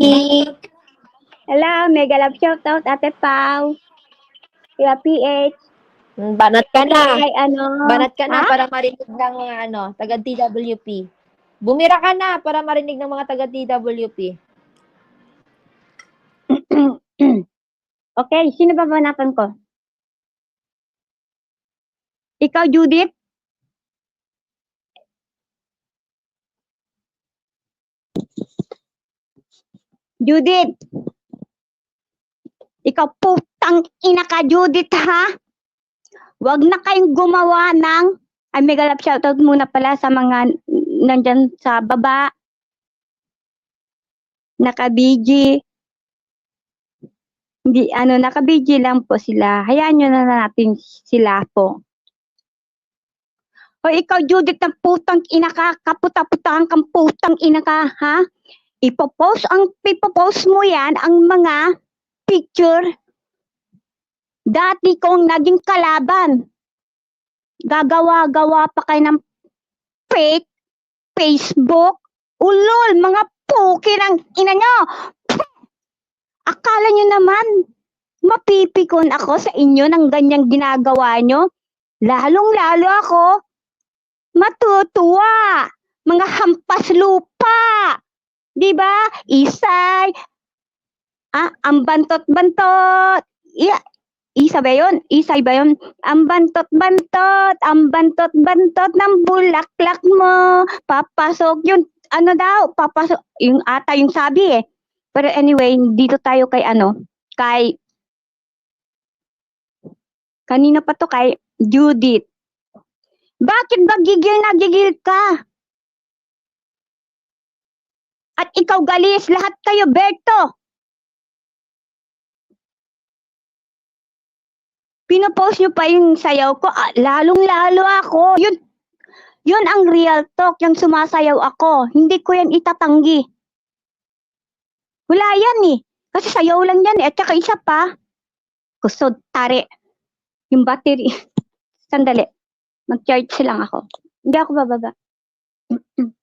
Hello, mega love shoutout, Ate Pau. Kuya PH. Mm, Banat ka na. Kay ano. Banat ka na Ha? para marinig ng mga ano, taga TWP. Bumira ka na para marinig ng mga taga TWP. Okay, sino ba banatan ko? Ikaw, Judith? Judith! Ikaw putang ina ka, Judith, ha? Huwag na kayong gumawa ng... Ay, mega love shoutout muna pala sa mga nandyan sa baba. Naka-BG. Hindi, ano, naka-BG lang po sila. Hayaan nyo na natin sila po. O ikaw, Judith, ng putang ina ka, kaputa-putahan kang putang ina ka, ha? Ipopost, ang ipopost mo yan, ang mga picture dati kong naging kalaban. Gagawa-gawa pa kayo ng fake Facebook. Ulol, mga puki ng ina nyo. Akala nyo naman, mapipikon ako sa inyo ng ganyang ginagawa nyo. Lalong-lalo ako, matutuwa. Mga hampas lupa. Di ba? Isay. Ah, ang bantot-bantot. Yeah. Isa ba yun? Isay ba yun? Ang bantot-bantot, ang bantot-bantot ng bulaklak mo. Papasok yun. Ano daw? Papasok. Yung ata yung sabi eh. Pero anyway, dito tayo kay ano, kay kanina pa to kay Judith. Bakit ba gigil na gigil ka? At ikaw galis, lahat kayo, Berto. Pinopost nyo pa yung sayaw ko, ah, lalong-lalo ako. Yun, yun ang real talk, yung sumasayaw ako. Hindi ko yan itatanggi. Wala yan eh. Kasi sayaw lang yan eh. At saka isa pa, kusod, tare. Yung battery. Sandali. Mag-charge lang ako. Hindi ako bababa.